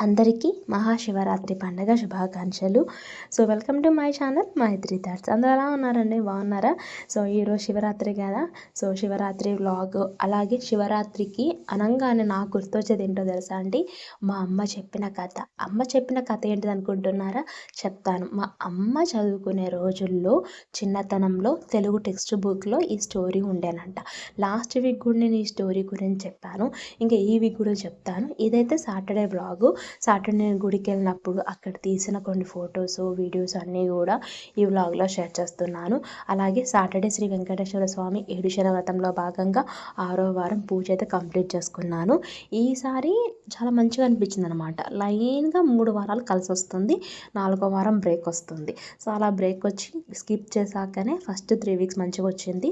అందరికీ మహాశివరాత్రి పండగ శుభాకాంక్షలు. So welcome to my channel Maitri thoughts. అందరూ ఎలా ఉన్నారండి? బాగున్నారా? సో ఈరోజు శివరాత్రి కదా. సో శివరాత్రి వ్లాగ్ అలాగే శివరాత్రికి అనగానే నాకు గుర్తొచ్చేది ఏంటో తెలుసా అండి? మా అమ్మ చెప్పిన కథ. అమ్మ చెప్పిన కథ ఏంటిది అనుకుంటున్నారా? చెప్తాను. మా అమ్మ చదువుకునే రోజుల్లో చిన్నతనంలో తెలుగు టెక్స్ట్ బుక్లో ఈ స్టోరీ ఉండేనంట. లాస్ట్ వీక్ కూడా నేను ఈ స్టోరీ గురించి చెప్పాను. ఇంకా ఈ వీక్ కూడా చెప్తాను. ఇదైతే సాటర్డే వ్లాగు. సాటర్డే నేను గుడికి వెళ్ళినప్పుడు అక్కడ తీసిన కొన్ని ఫొటోస్ వీడియోస్ అన్నీ కూడా ఈ వ్లాగ్లో షేర్ చేస్తున్నాను. అలాగే సాటర్డే శ్రీ వెంకటేశ్వర స్వామి ఏడు వ్రతంలో భాగంగా ఆరో వారం పూజ అయితే కంప్లీట్ చేసుకున్నాను. ఈసారి చాలా మంచిగా అనిపించింది అనమాట లైన్గా మూడు వారాలు కలిసి వస్తుంది నాలుగో వారం బ్రేక్ వస్తుంది. సో అలా బ్రేక్ వచ్చి స్కిప్ చేశాకనే ఫస్ట్ త్రీ వీక్స్ మంచిగా వచ్చింది.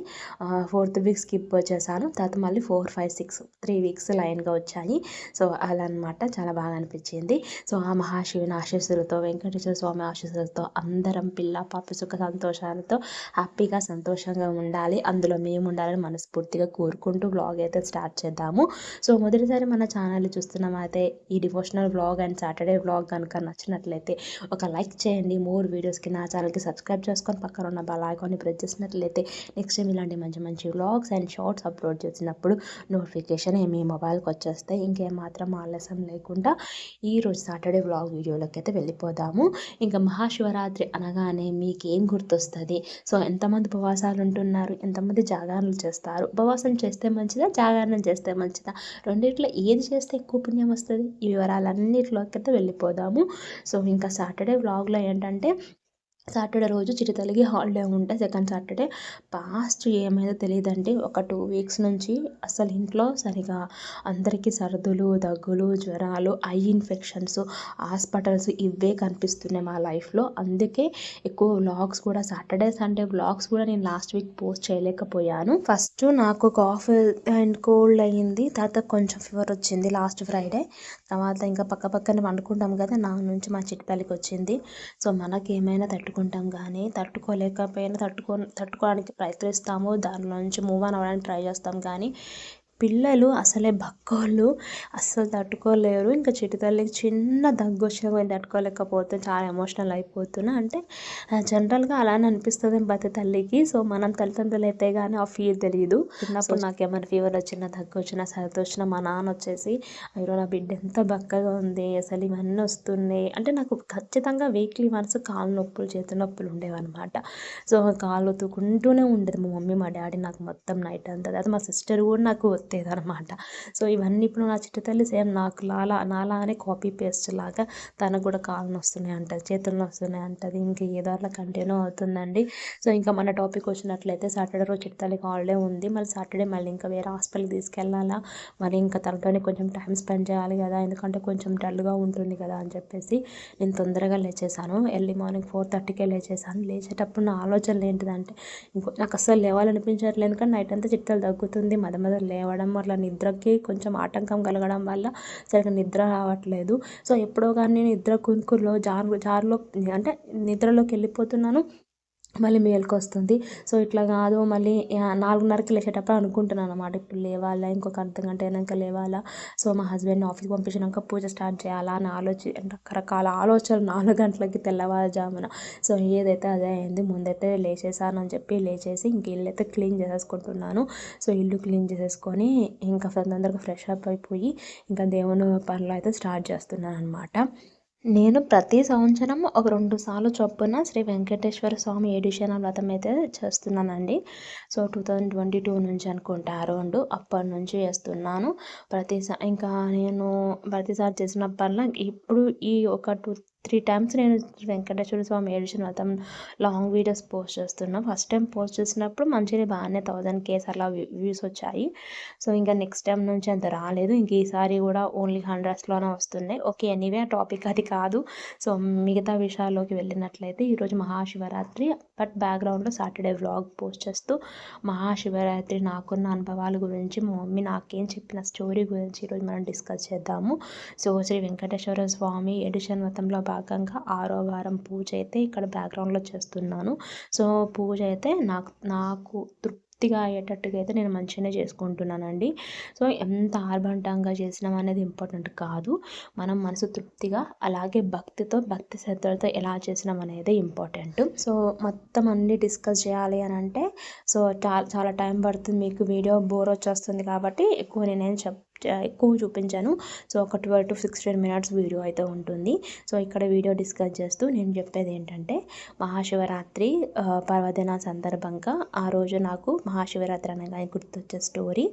ఫోర్త్ వీక్ స్కిప్ వచ్చేసాను తర్వాత మళ్ళీ four five six three weeks లైన్గా వచ్చాయి. సో అలా అనమాట చాలా బాగా అనిపించింది. వచ్చింది సో ఆ మహాశివుని ఆశీస్సులతో వెంకటేశ్వర స్వామి ఆశీస్సులతో అందరం పిల్ల పాప సుఖ సంతోషాలతో హ్యాపీగా సంతోషంగా ఉండాలి. అందులో మేము ఉండాలని మనస్ఫూర్తిగా కోరుకుంటూ బ్లాగ్ అయితే స్టార్ట్ చేద్దాము. సో మొదటిసారి మన ఛానల్ చూస్తున్నామైతే ఈ devotional blog and Saturday blog కనుక నచ్చినట్లయితే ఒక లైక్ చేయండి. మోర్ వీడియోస్కి నా ఛానల్కి సబ్స్క్రైబ్ చేసుకొని పక్కన ఉన్న బెల్ ఐకాన్ని ప్రెస్ చేసినట్లయితే నెక్స్ట్ టైం ఇలాంటి మంచి మంచి వ్లాగ్స్ అండ్ షార్ట్స్ అప్లోడ్ చేసినప్పుడు నోటిఫికేషన్ మీ మొబైల్కి వచ్చేస్తాయి. ఇంకేం మాత్రం ఆలస్యం లేకుండా ఈరోజు సాటర్డే వ్లాగ్ వీడియోలోకి అయితే వెళ్ళిపోదాము. ఇంకా మహాశివరాత్రి అనగానే మీకు ఏం గుర్తొస్తుంది? సో ఎంతమంది ఉపవాసాలు ఉంటున్నారు ఎంతమంది జాగరణలు చేస్తారు? ఉపవాసం చేస్తే మంచిదా? జాగరణం చేస్తే మంచిదా? రెండిట్లో ఏది చేస్తే ఎక్కువ పుణ్యం వస్తుంది? ఈ వివరాలన్నిటిలోకి అయితే వెళ్ళిపోదాము. సో ఇంకా సాటర్డే వ్లాగ్లో ఏంటంటే సాటర్డే రోజు చిరుతలకి హాలిడే ఉంటే సెకండ్ సాటర్డే. పాస్ట్ ఏమైందో తెలియదండి. ఒక టూ వీక్స్ నుంచి అసలు ఇంట్లో సరిగా అందరికీ సర్దులు దగ్గులు జ్వరాలు ఐ ఇన్ఫెక్షన్స్ హాస్పిటల్స్ ఇవే కనిపిస్తున్నాయి మా లైఫ్లో. అందుకే ఎక్కువ వ్లాగ్స్ కూడా సాటర్డే సండే వ్లాగ్స్ కూడా నేను లాస్ట్ వీక్ పోస్ట్ చేయలేకపోయాను. ఫస్ట్ నాకు కాఫ్ అండ్ కోల్డ్ అయ్యింది తర్వాత కొంచెం ఫీవర్ వచ్చింది లాస్ట్ ఫ్రైడే. తర్వాత ఇంకా పక్క పక్కన వండుకుంటాం కదా నా నుంచి మా చిట్టపల్లికి వచ్చింది. సో మనకి ఏమైనా తట్టుకు తట్టుకుంటాం కానీ తట్టుకోలేకపోయినా తట్టుకో తట్టుకోవడానికి ప్రయత్నిస్తాము. దాని నుంచి మూవ్ ఆన్ అవ్వడానికి ట్రై చేస్తాం కానీ పిల్లలు అసలే బక్కోళ్ళు అస్సలు తట్టుకోలేరు. ఇంకా చిటి తల్లికి చిన్న దగ్గు వచ్చినా కూడా తట్టుకోలేకపోతే చాలా ఎమోషనల్ అయిపోతున్నా. అంటే జనరల్గా అలానే అనిపిస్తుంది ప్రతి తల్లికి. సో మనం తల్లిదండ్రులు అయితే కానీ ఆ ఫీల్ తెలియదు చిన్నప్పుడు నాకు ఏమైనా ఫీవర్ వచ్చిన దగ్గు వచ్చినా సర్ది వచ్చినా మా నాన్న వచ్చేసి అయ్యో నా బిడ్డ ఎంత బక్కగా ఉంది అసలు ఇవన్నీ వస్తున్నాయి. అంటే నాకు ఖచ్చితంగా వీక్లీ వన్స్ కాళ్ళు నొప్పులు చేతి నొప్పులు ఉండేవన్నమాట. సో కాళ్ళు తూకుంటూనే ఉండేది మా మమ్మీ మా డాడీ నాకు మొత్తం నైట్ అంతా తర్వాత మా సిస్టర్ కూడా నాకు కొట్టేది అనమాట సో ఇవన్నీ ఇప్పుడు నా చిట్టు తల్లి సేమ్ నాకు లాలా నాలానే కాపీ పేస్ట్ లాగా తనకు కూడా కాళ్ళు వస్తున్నాయి అంటది చేతులు వస్తున్నాయి అంటది ఇంక ఏదో అట్లా కంటిన్యూ అవుతుందండి. సో ఇంకా మన టాపిక్ వచ్చినట్లయితే సాటర్డే రోజు చిట్టు తల్లికి హాలిడే ఉంది. మళ్ళీ సాటర్డే మళ్ళీ ఇంకా వేరే హాస్పిటల్కి తీసుకెళ్ళాలా? మరి ఇంకా తనతోనే కొంచెం టైం స్పెండ్ చేయాలి కదా ఎందుకంటే కొంచెం డల్గా ఉంటుంది కదా అని చెప్పేసి నేను తొందరగా లేచేసాను ఎర్లీ మార్నింగ్ ఫోర్ థర్టీకే లేచేసాను లేచేటప్పుడు నా ఆలోచనలు ఏంటిదంటే ఇంకో నాకు అసలు లేవాలనిపించట్లేదు. కానీ నైట్ అంతా చిట్టలు తగ్గుతుంది మద మద లేవడం రావడం వల్ల నిద్రకి కొంచెం ఆటంకం కలగడం వల్ల సరిగ్గా నిద్ర రావట్లేదు. సో ఎప్పుడో కానీ నిద్ర కునుకులో జారు జారులో అంటే నిద్రలోకి వెళ్ళిపోతున్నాను. మళ్ళీ మేల్కి వస్తుంది సో ఇట్లా కాదు మళ్ళీ నాలుగున్నరకి లేచేటప్పుడు అనుకుంటున్నాను అనమాట ఇప్పుడు లేవాలా ఇంకొక అర్ధ గంట అయినాక లేవాలా. సో మా హస్బెండ్ని ఆఫీస్కి పంపించినాక పూజ స్టార్ట్ చేయాలా అని ఆలోచి రకరకాల ఆలోచనలు నాలుగు గంటలకి తెల్లవారుజామున. సో ఏదైతే అదే అయింది ముందైతే లేచేసాను అని చెప్పి లేచేసి ఇంక ఇల్లు అయితే క్లీన్ చేసేసుకుంటున్నాను. సో ఇల్లు క్లీన్ చేసేసుకొని ఇంకా తొందరగా ఫ్రెష్ అప్ అయిపోయి ఇంకా దేవుని పనులు అయితే స్టార్ట్ చేస్తున్నాను అనమాట నేను ప్రతి సంవత్సరం ఒక రెండు సార్లు చొప్పున శ్రీ వెంకటేశ్వర స్వామి ఏడిషన్ వ్రతం అయితే చేస్తున్నానండి. So two thousand twenty two నుంచి అనుకుంటా అరౌండ్ అప్పటి నుంచి చేస్తున్నాను. ప్రతిసారి ఇంకా నేను ప్రతిసారి చేసినప్పటిలా ఇప్పుడు ఈ ఒక టూ త్రీ టైమ్స్ నేను వెంకటేశ్వర స్వామి ఏడిచిన వ్రతం లాంగ్ వీడియోస్ పోస్ట్ చేస్తున్నా. ఫస్ట్ టైం పోస్ట్ చేసినప్పుడు మంచిగా బాగానే థౌజండ్ కేస్ అలా వ్యూస్ వచ్చాయి. సో ఇంకా నెక్స్ట్ టైం నుంచి అంత రాలేదు. ఇంక ఈసారి కూడా ఓన్లీ హండ్రెడ్స్లోనే వస్తున్నాయి. ఓకే ఎనీవే టాపిక్ అది కాదు. సో మిగతా విషయాల్లోకి వెళ్ళినట్లయితే ఈరోజు మహాశివరాత్రి బట్ బ్యాక్గ్రౌండ్లో సాటర్డే వ్లాగ్ పోస్ట్ చేస్తూ మహాశివరాత్రి నాకున్న అనుభవాల గురించి మా మమ్మీ నాకేం చెప్పిన స్టోరీ గురించి ఈరోజు మనం డిస్కస్ చేద్దాము. సో శ్రీ వెంకటేశ్వర స్వామి ఎడిషన్ వ్రతంలో భాగంగా ఆరో వారం పూజ అయితే ఇక్కడ బ్యాక్గ్రౌండ్లో చేస్తున్నాను. సో పూజ అయితే నాకు నాకు తృప్తి తృప్తిగా అయ్యేటట్టుగా అయితే నేను మంచిగానే చేసుకుంటున్నానండి. సో ఎంత ఆర్భంటంగా చేసినాం అనేది ఇంపార్టెంట్ కాదు. మనం మనసు తృప్తిగా అలాగే భక్తితో భక్తి శ్రద్ధలతో ఎలా చేసినాం అనేది ఇంపార్టెంట్. సో మొత్తం అన్ని డిస్కస్ చేయాలి అని అంటే సో చాలా చాలా టైం పడుతుంది. మీకు వీడియో బోర్ వచ్చేస్తుంది కాబట్టి ఎక్కువ నేనేం చెప్ ఎక్కువ చూపించాను. సో ఒక twelve to sixteen minutes video అయితే ఉంటుంది. సో ఇక్కడ వీడియో డిస్కస్ చేస్తూ నేను చెప్పేది ఏంటంటే మహాశివరాత్రి పర్వదిన సందర్భంగా ఆ రోజు నాకు మహాశివరాత్రి అనగానే గుర్తొచ్చే స్టోరీ.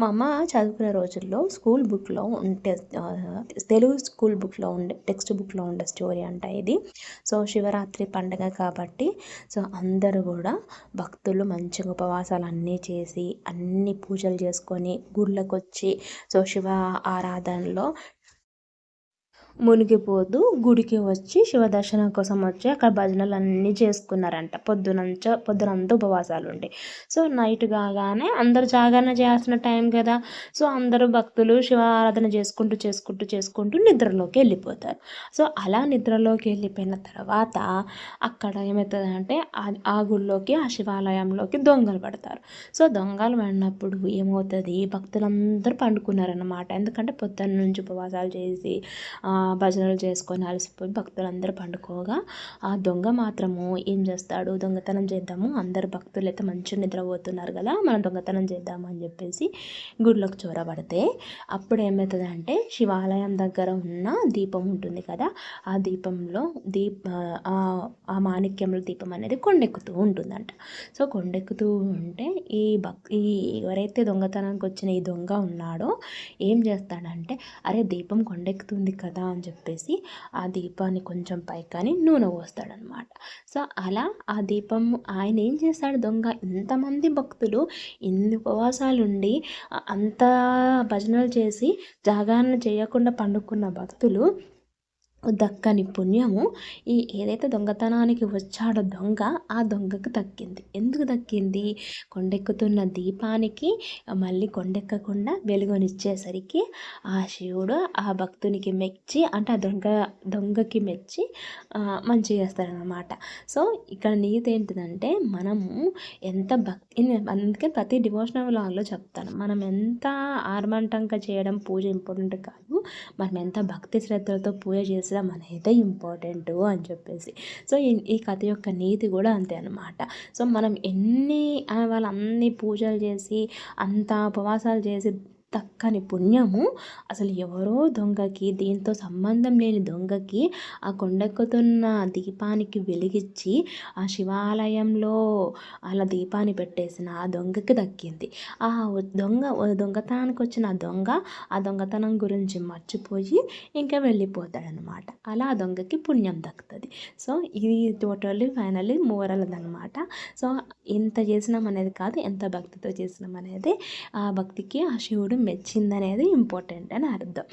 మా అమ్మ చదువుకునే రోజుల్లో స్కూల్ బుక్లో ఉంటే తెలుగు స్కూల్ బుక్లో ఉండే టెక్స్ట్ బుక్లో ఉండే స్టోరీ అంట ఇది. సో శివరాత్రి పండగ కాబట్టి సో అందరూ కూడా భక్తులు మంచిగా ఉపవాసాలు అన్నీ చేసి అన్ని పూజలు చేసుకొని గుళ్ళకు వచ్చి సో శివ ఆరాధనలో మునిగిపోదు గుడికి వచ్చి శివ దర్శనం కోసం వచ్చి అక్కడ భజనలు అన్నీ చేసుకున్నారంట. పొద్దునంచ పొద్దునంతా ఉపవాసాలు ఉండి సో నైట్ కాగానే అందరు జాగరణ చేయాల్సిన టైం కదా. సో అందరూ భక్తులు శివ ఆరాధన చేసుకుంటూ చేసుకుంటూ చేసుకుంటూ నిద్రలోకి వెళ్ళిపోతారు. సో అలా నిద్రలోకి వెళ్ళిపోయిన తర్వాత అక్కడ ఏమవుతుందంటే ఆ గుడిలోకి ఆ శివాలయంలోకి దొంగలు పడతారు. సో దొంగలు పడినప్పుడు ఏమవుతుంది? భక్తులందరూ పండుకున్నారన్నమాట. ఎందుకంటే పొద్దున్న నుంచి ఉపవాసాలు చేసి భజనలు చేసుకొని అలసిపోయి భక్తులందరూ పండుకోగా ఆ దొంగ మాత్రము ఏం చేస్తాడు? దొంగతనం చేద్దాము. అందరు భక్తులు అయితే మంచిగా నిద్రపోతున్నారు కదా మనం దొంగతనం చేద్దాము అని చెప్పేసి గుడిలోకి చోరబడితే అప్పుడు ఏమవుతుందంటే శివాలయం దగ్గర ఉన్న దీపం ఉంటుంది కదా ఆ దీపంలో దీప ఆ మాణిక్యంలో దీపం అనేది కొండెక్కుతూ ఉంటుందంట. సో కొండెక్కుతూ ఉంటే ఈ భక్ ఈ ఎవరైతే దొంగతనానికి వచ్చిన ఈ దొంగ ఉన్నాడో ఏం చేస్తాడంటే అరే దీపం కొండెక్కుతుంది కదా అని చెప్పేసి ఆ దీపాన్ని కొంచెం పైకాని నూనె పోస్తాడనమాట సో అలా ఆ దీపం ఆయన ఏం చేస్తాడు దొంగ? ఇంతమంది భక్తులు ఇన్ని ఉపవాసాలుండి అంత భజనలు చేసి జాగరణ చేయకుండా పండుకున్న భక్తులు దక్కని పుణ్యము. ఈ ఏదైతే దొంగతనానికి వచ్చాడో దొంగ ఆ దొంగకు దక్కింది. ఎందుకు దక్కింది? కొండెక్కుతున్న దీపానికి మళ్ళీ కొండెక్కకుండా వెలుగునిచ్చేసరికి ఆ శివుడు ఆ భక్తునికి మెచ్చి అంటే ఆ దొంగ దొంగకి మెచ్చి మంచి చేస్తారనమాట సో ఇక్కడ నీతి ఏంటిదంటే మనము ఎంత భక్తి అందుకే ప్రతి డివోషనల్ వ్లాగ్లో చెప్తాను. మనం ఎంత ఆర్మంటంగా చేయడం పూజ ఇంపార్టెంట్ కాదు. మనం ఎంత భక్తి శ్రద్ధలతో పూజ చేసి చేసడం అనేది ఇంపార్టెంట్ అని చెప్పేసి. సో ఈ కథ యొక్క నీతి కూడా అంతే అనమాట సో మనం ఎన్ని వాళ్ళన్ని పూజలు చేసి అంత ఉపవాసాలు చేసి దక్కని పుణ్యము. అసలు ఎవరో దొంగకి దీంతో సంబంధం లేని దొంగకి ఆ కొండెక్కుతున్న దీపానికి వెలిగించి ఆ శివాలయంలో అలా దీపాన్ని పెట్టేసిన ఆ దొంగకి దక్కింది. ఆ దొంగ దొంగతనానికి వచ్చిన ఆ దొంగ ఆ దొంగతనం గురించి మర్చిపోయి ఇంకా వెళ్ళిపోతాడనమాట అలా ఆ దొంగకి పుణ్యం దక్కుతుంది. సో ఇది టోటల్లీ ఫైనల్లీ మోరల్ అనమాట సో ఎంత చేసినాం అనేది కాదు ఎంత భక్తితో చేసినాం అనేది ఆ భక్తికి ఆ శివుడు మెచ్చిందనేది ఇంపార్టెంట్ అని అర్థం.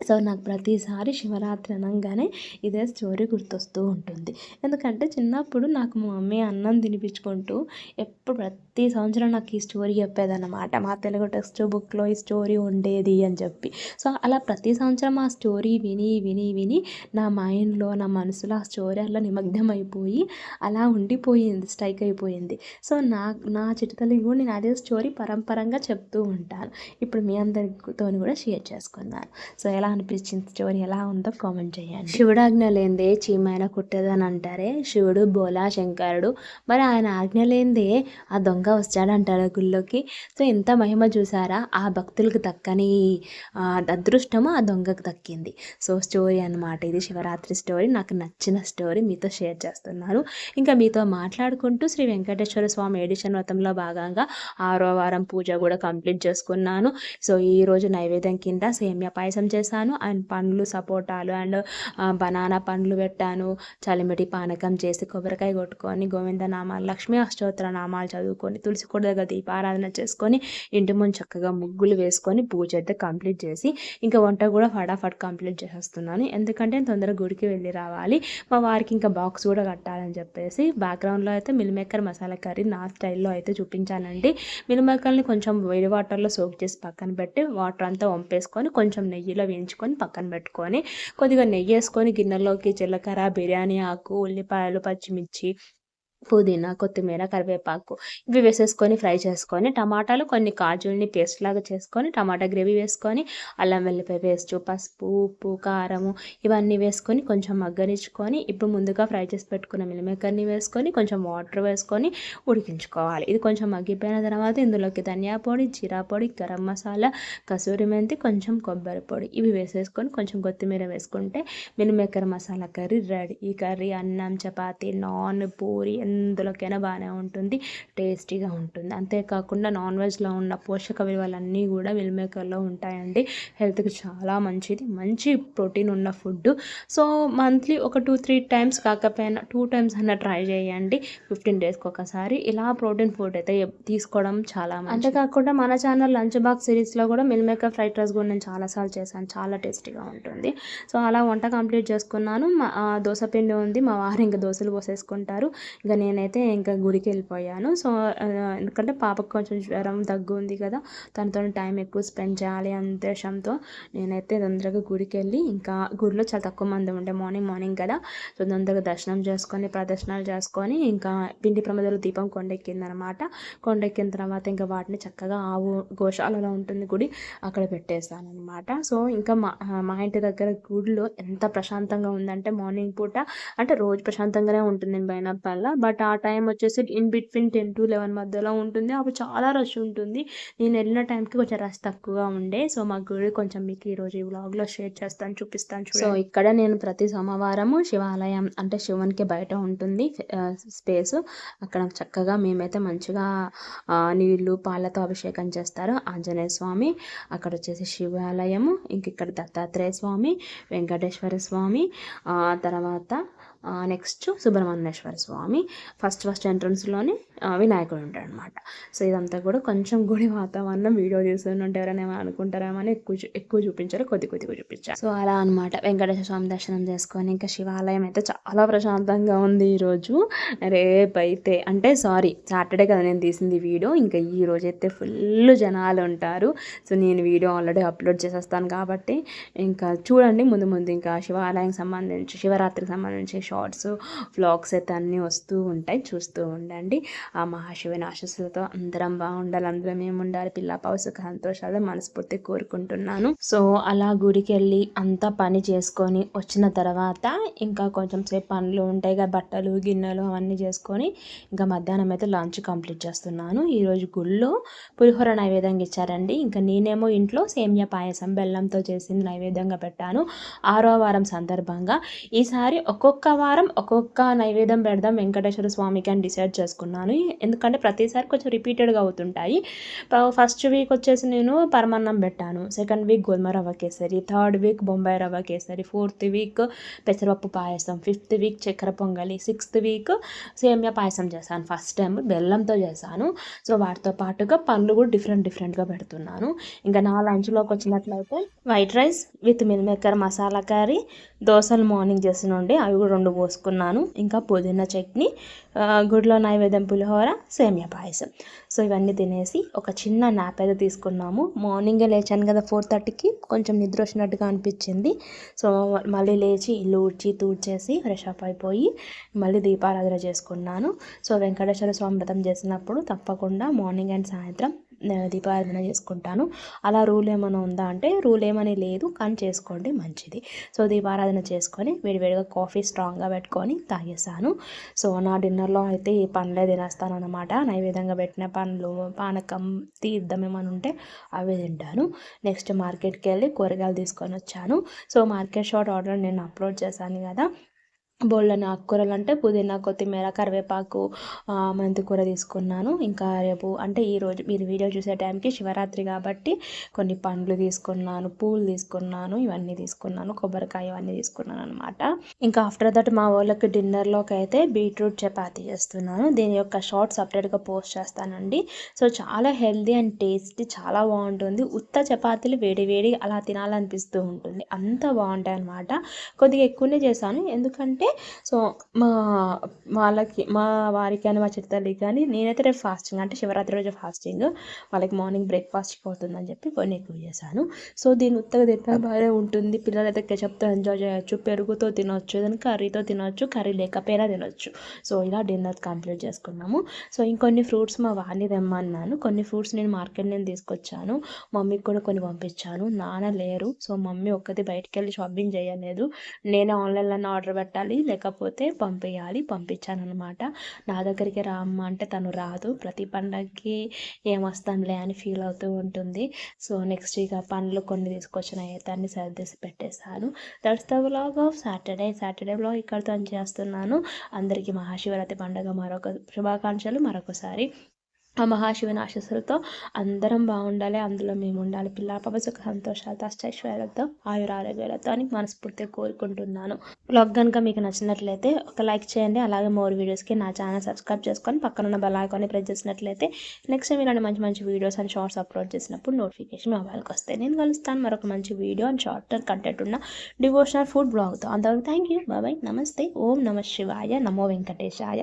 సో నాకు ప్రతిసారి శివరాత్రి అనగానే ఇదే స్టోరీ గుర్తొస్తూ ఉంటుంది. ఎందుకంటే చిన్నప్పుడు నాకు మా మమ్మీ అన్నం తినిపించుకుంటూ ఎప్పుడు ప్రతి సంవత్సరం నాకు ఈ స్టోరీ చెప్పేదన్నమాట. మా తెలుగు టెక్స్ట్ బుక్లో ఈ స్టోరీ ఉండేది అని చెప్పి. సో అలా ప్రతి సంవత్సరం ఆ స్టోరీ విని విని విని నా మైండ్లో నా మనసులో ఆ స్టోరీ అలా నిమగ్నం అయిపోయి అలా ఉండిపోయింది స్ట్రైక్ అయిపోయింది. సో నా నా చిట్టుతల్లి కూడా నేను అదే స్టోరీ పరంపరంగా చెప్తూ ఉంటాను. ఇప్పుడు మీ అందరితో కూడా షేర్ చేసుకున్నాను సో ఎలా ఎలా అనిపించింది స్టోరీ? ఎలా ఉందో కామెంట్ చేయండి. శివుడు ఆజ్ఞ లేదే చీమైన కుట్టేదని అంటారే శివుడు బోలా శంకరుడు. మరి ఆయన ఆజ్ఞ లేదే ఆ దొంగ వచ్చాడంటారు గుళ్ళోకి. సో ఎంత మహిమ చూసారా? ఆ భక్తులకు దక్కని అదృష్టము ఆ దొంగకు దక్కింది. సో స్టోరీ అనమాట ఇది శివరాత్రి స్టోరీ. నాకు నచ్చిన స్టోరీ మీతో షేర్ చేస్తున్నాను ఇంకా మీతో మాట్లాడుకుంటూ శ్రీ వెంకటేశ్వర స్వామి ఎడిషన్ వ్రతంలో భాగంగా ఆరో వారం పూజ కూడా కంప్లీట్ చేసుకున్నాను. సో ఈరోజు నైవేద్యం కింద సేమ్య పాయసం చేశాను. చేశాను. అండ్ పండ్లు సపోటాలు అండ్ బనానా పండ్లు పెట్టాను. చలిమిటి పానకం చేసి కొబ్బరికాయ కొట్టుకొని గోవింద నామాలు లక్ష్మీ అష్టోత్తర నామాలు చదువుకొని తులసి కూడా దగ్గర దీపారాధన చేసుకొని ఇంటి ముందు చక్కగా ముగ్గులు వేసుకొని పూజ అయితే కంప్లీట్ చేసి ఇంకా వంట కూడా ఫటాఫట్ కంప్లీట్ చేసేస్తున్నాను. ఎందుకంటే తొందరగా గుడికి వెళ్ళి రావాలి. మా వారికి ఇంకా బాక్స్ కూడా కట్టాలని చెప్పేసి బ్యాక్గ్రౌండ్లో అయితే మిల్మేకర్ మసాలా కర్రీ నా స్టైల్లో అయితే చూపించానండి. మిల్మేకర్ని కొంచెం వేడి వాటర్లో సోక్ చేసి పక్కన పెట్టి వాటర్ అంతా వంపేసుకొని కొంచెం నెయ్యిలో వేయించి వేయించుకొని పక్కన పెట్టుకొని కొద్దిగా నెయ్యి వేసుకొని గిన్నెలోకి జీలకర్ర బిర్యానీ ఆకు ఉల్లిపాయలు పచ్చిమిర్చి పుదీనా కొత్తిమీర కరివేపాకు ఇవి వేసేసుకొని ఫ్రై చేసుకొని టమాటాలు కొన్ని కాజుల్ని పేస్ట్ లాగా చేసుకొని టమాటా గ్రేవీ వేసుకొని అల్లం వెల్లిపాయ పేస్ట్ పసుపు ఉప్పు కారము ఇవన్నీ వేసుకొని కొంచెం మగ్గనిచ్చుకొని ఇప్పుడు ముందుగా ఫ్రై చేసి పెట్టుకున్న మిల్లిమేకర్ని వేసుకొని కొంచెం వాటర్ వేసుకొని ఉడికించుకోవాలి. ఇది కొంచెం మగ్గిపోయిన తర్వాత ఇందులోకి ధనియా పొడి జీరా పొడి గరం మసాలా కసూరి మెంతి కొంచెం కొబ్బరి పొడి ఇవి వేసేసుకొని కొంచెం కొత్తిమీర వేసుకుంటే meal maker masala curry ready. ఈ కర్రీ అన్నం చపాతీ నాన్ పూరి ఎందులోకైనా బాగానే ఉంటుంది టేస్టీగా ఉంటుంది. అంతేకాకుండా నాన్ వెజ్లో ఉన్న పోషక విలువలన్నీ కూడా మిల్ మేకర్లో ఉంటాయండి. హెల్త్కి చాలా మంచిది. మంచి ప్రోటీన్ ఉన్న ఫుడ్ సో మంత్లీ ఒక టూ త్రీ టైమ్స్ కాకపోయినా టూ టైమ్స్ అన్న ట్రై చేయండి. ఫిఫ్టీన్ డేస్కి ఒకసారి. ఇలా ప్రోటీన్ ఫుడ్ అయితే తీసుకోవడం చాలా అంతేకాకుండా మన ఛానల్ లంచ్ బాక్స్ సిరీస్లో కూడా మిల్ మేకర్ ఫ్రైడ్ రైస్ కూడా నేను చాలాసార్లు చేశాను. చాలా టేస్టీగా ఉంటుంది. సో అలా వంట కంప్లీట్ చేసుకున్నాను. మా దోశ పిండి ఉంది. మా వారు ఇంకా దోశలు పోసేసుకుంటారు. ఇంకా నేనైతే ఇంకా గుడికి వెళ్ళిపోయాను సో ఎందుకంటే పాపకు కొంచెం జ్వరం దగ్గు ఉంది కదా తనతో టైం ఎక్కువ స్పెండ్ చేయాలి అనే ఉద్దేశంతో నేనైతే తొందరగా గుడికి వెళ్ళి ఇంకా గుడిలో చాలా తక్కువ మంది ఉండే మార్నింగ్ మార్నింగ్ కదా సో తొందరగా దర్శనం చేసుకొని ప్రదర్శనలు చేసుకొని ఇంకా పిండి ప్రమదలు దీపం కొండెక్కిందనమాట. కొండెక్కిన తర్వాత ఇంకా వాటిని చక్కగా ఆవు గోశాలలో ఉంటుంది గుడి అక్కడ పెట్టేస్తాను అనమాట సో ఇంకా మా మా ఇంటి దగ్గర గుడిలో ఎంత ప్రశాంతంగా ఉందంటే మార్నింగ్ పూట అంటే రోజు ప్రశాంతంగానే ఉంటుంది పైన వల్ల బట్ ఆ టైం వచ్చేసి in between ten to eleven మధ్యలో ఉంటుంది. అప్పుడు చాలా రష్ ఉంటుంది. నేను వెళ్ళిన టైంకి కొంచెం రష్ తక్కువగా ఉండే. సో మా గుడి కొంచెం మీకు ఈరోజు ఈ వ్లాగ్లో షేర్ చేస్తాను చూపిస్తాను సో ఇక్కడ నేను ప్రతి సోమవారము శివాలయం అంటే శివునికి బయట ఉంటుంది స్పేస్ అక్కడ చక్కగా మేమైతే మంచిగా నీళ్ళు పాలతో అభిషేకం చేస్తారు. ఆంజనేయ స్వామి అక్కడ వచ్చేసి శివాలయము ఇంక ఇక్కడ దత్తాత్రేయ స్వామి వెంకటేశ్వర స్వామి తర్వాత next Subrahmanyeswara Swami first first ఎంట్రన్స్లోనే వినాయకుడు ఉంటాడు అనమాట సో ఇదంతా కూడా కొంచెం గుడి వాతావరణం వీడియో చూస్తుంటే ఎవరైనా అనుకుంటారేమో ఎక్కువ ఎక్కువ చూపించారు కొద్ది కొద్దిగా చూపించారు. సో అలా అనమాట వెంకటేశ్వర స్వామి దర్శనం చేసుకొని ఇంకా శివాలయం అయితే చాలా ప్రశాంతంగా ఉంది ఈరోజు రేపైతే అంటే సారీ సాటర్డే కదా నేను తీసింది వీడియో. ఇంకా ఈ రోజు అయితే ఫుల్ జనాలు ఉంటారు. సో నేను వీడియో ఆల్రెడీ అప్లోడ్ చేసేస్తాను కాబట్టి ఇంకా చూడండి. ముందు ముందు ఇంకా శివాలయం సంబంధించి శివరాత్రికి సంబంధించి షార్ట్స్ వ్లాగ్స్ అయితే అన్నీ వస్తూ ఉంటాయి. చూస్తూ ఉండండి. ఆ మహాశివుని ఆశస్సులతో అందరం బాగుండాలి. అందరం ఏముండాలి? ఉండాలి పిల్ల పావు సంతోషాలు మనస్ఫూర్తి కోరుకుంటున్నాను. సో అలా గుడికి వెళ్ళి అంతా పని చేసుకొని వచ్చిన తర్వాత ఇంకా కొంచెం సేపు పనులు ఉంటాయి కదా బట్టలు గిన్నెలు అవన్నీ చేసుకొని ఇంకా మధ్యాహ్నం అయితే లంచ్ కంప్లీట్ చేస్తున్నాను. ఈరోజు గుళ్ళో పులిహోర నైవేద్యంగా ఇచ్చారండి. ఇంకా నేనేమో ఇంట్లో సేమియా పాయసం బెల్లంతో చేసింది నైవేద్యంగా పెట్టాను. ఆరో వారం సందర్భంగా. ఈసారి ఒక్కొక్క వారం ఒక్కొక్క నైవేద్యం పెడదాం వెంకటేశ్వర స్వామికి అని డిసైడ్ చేసుకున్నాను. ఎందుకంటే ప్రతిసారి కొంచెం రిపీటెడ్గా అవుతుంటాయి. ఫస్ట్ వీక్ వచ్చేసి నేను పరమాన్నం పెట్టాను. సెకండ్ వీక్ గోధుమ రవ్వ కేసరి థర్డ్ వీక్ బొంబాయి రవ్వ కేసరి ఫోర్త్ వీక్ పెసరపప్పు పాయసం ఫిఫ్త్ వీక్ చక్కెర పొంగలి సిక్స్త్ వీక్ సేమియా పాయసం చేశాను ఫస్ట్ టైం బెల్లంతో చేశాను. సో వాటితో పాటుగా పళ్ళు కూడా డిఫరెంట్ డిఫరెంట్గా పెడుతున్నాను. ఇంకా నా లంచ్లోకి వచ్చినట్లయితే white rice with meal maker masala curry దోశలు మార్నింగ్ చేసినండి. అవి కూడా రెండు పోసుకున్నాను. ఇంకా పుదీనా చట్నీ గుడిలో నైవేద్యం పులిహోర సేమియా పాయసం. సో ఇవన్నీ తినేసి ఒక చిన్న నాప్ అయితే తీసుకున్నాము. మార్నింగే లేచాను కదా ఫోర్ థర్టీకి. కొంచెం నిద్ర వచ్చినట్టుగా అనిపించింది. సో మళ్ళీ లేచి ఇల్లు ఊడ్చి తూడ్చేసి ఫ్రెష్ అప్ అయిపోయి మళ్ళీ దీపారాధన చేసుకున్నాను. సో వెంకటేశ్వర స్వామి వ్రతం చేసినప్పుడు తప్పకుండా మార్నింగ్ అండ్ సాయంత్రం దీపారాధన చేసుకుంటాను. అలా రూల్ ఏమైనా ఉందా అంటే రూల్ ఏమని లేదు కానీ చేసుకోండి మంచిది. సో దీపారాధన చేసుకొని వేడివేడిగా కాఫీ స్ట్రాంగ్గా పెట్టుకొని తాగేసాను సో నా డిన్నర్లో అయితే ఈ పనులే తినేస్తాను అనమాట నైవేద్యంగా పెట్టిన పండ్లు పానకం తీర్థం ఏమైనా ఉంటే అవి తింటాను. నెక్స్ట్ మార్కెట్కి వెళ్ళి కూరగాయలు తీసుకొని వచ్చాను. సో మార్కెట్ షార్ట్ ఆర్డర్ నేను అప్లోడ్ చేశాను కదా బోళ్ళని ఆకుకూరలు అంటే పుదీనా కొత్తిమీర కరివేపాకు మెంతికూర తీసుకున్నాను. ఇంకా రేపు అంటే ఈరోజు మీరు వీడియో చూసే టైంకి శివరాత్రి కాబట్టి కొన్ని పండ్లు తీసుకున్నాను పూలు తీసుకున్నాను ఇవన్నీ తీసుకున్నాను కొబ్బరికాయ ఇవన్నీ తీసుకున్నాను అనమాట ఇంకా ఆఫ్టర్ దట్ మా వాళ్ళకి డిన్నర్లోకి అయితే బీట్రూట్ చపాతి చేస్తున్నాను. దీని యొక్క షార్ట్ సపరేట్గా పోస్ట్ చేస్తానండి. సో చాలా హెల్దీ అండ్ టేస్టీ చాలా బాగుంటుంది. ఉత్త చపాతీలు వేడి వేడి అలా తినాలనిపిస్తూ ఉంటుంది. అంత బాగుంటాయి అనమాట కొద్దిగా ఎక్కువనే చేశాను. ఎందుకంటే ఏంటంటే సో మా వాళ్ళకి మా వారికి కానీ మా చిత్తల్లికి కానీ నేనైతే రేపు ఫాస్టింగ్ అంటే శివరాత్రి రోజు ఫాస్టింగ్ వాళ్ళకి మార్నింగ్ బ్రేక్ఫాస్ట్ పోతుందని చెప్పి కొన్ని ఎక్కువ చేశాను. సో దీన్ని ఉత్తగా తింటా బాగానే ఉంటుంది. పిల్లలు అయితే కెచప్తో ఎంజాయ్ చేయొచ్చు పెరుగుతో తినొచ్చు దాని కర్రీతో తినొచ్చు కర్రీ లేకపోయినా తినొచ్చు. సో ఇలా డిన్నర్ కంప్లీట్ చేసుకున్నాము. సో ఇంకొన్ని ఫ్రూట్స్ మా వారిని తెమ్మన్నాను కొన్ని ఫ్రూట్స్ నేను మార్కెట్ నేను తీసుకొచ్చాను. మమ్మీకి కూడా కొన్ని పంపించాను. నాన్న లేరు. సో మమ్మీ ఒక్కది బయటికి వెళ్ళి షాపింగ్ చేయలేదు. నేనే ఆన్లైన్లోనే ఆర్డర్ పెట్టాలి. లేకపోతే పంపించాలి పంపించాను అనమాట నా దగ్గరికి రామ్మ అంటే తను రాదు. ప్రతి పండగకి ఏమొస్తానులే అని ఫీల్ అవుతూ ఉంటుంది. సో నెక్స్ట్ ఇక పండ్లు కొన్ని తీసుకొచ్చిన దాన్ని సర్దేసి పెట్టేశాను. That's the vlog of Saturday Saturday vlog ఇక్కడితో చేస్తున్నాను అందరికీ మహాశివరాత్రి పండుగ మరొక శుభాకాంక్షలు. మరొకసారి ఆ మహాశివుని ఆశస్సులతో అందరం బాగుండాలి అందులో మేము ఉండాలి పిల్ల పాప సుఖ సంతోషాలతో అష్టైశ్వర్యాలతో ఆయుర ఆరోగ్యాలతో అని మనస్ఫూర్తిగా కోరుకుంటున్నాను. బ్లాగ్ కనుక మీకు నచ్చినట్లయితే ఒక లైక్ చేయండి అలాగే మోర్ వీడియోస్కి నా ఛానల్ సబ్స్క్రైబ్ చేసుకొని పక్కన ఉన్న బెల్ ఐకాన్ని ప్రెస్ చేసినట్లయితే నెక్స్ట్ టైం ఇలాంటి మంచి మంచి వీడియోస్ అండ్ షార్ట్స్ అప్లోడ్ చేసినప్పుడు నోటిఫికేషన్ మొబైల్కి వస్తాయి. నేను కలుస్తాను మరొక మంచి వీడియో అండ్ షార్ట్ కంటెంట్ ఉన్న డివోషనల్ ఫుడ్ బ్లాగ్తో అంతవరకు థ్యాంక్ యూ బాబాయ్ నమస్తే ఓం నమ శివాయ నమో వెంకటేశాయ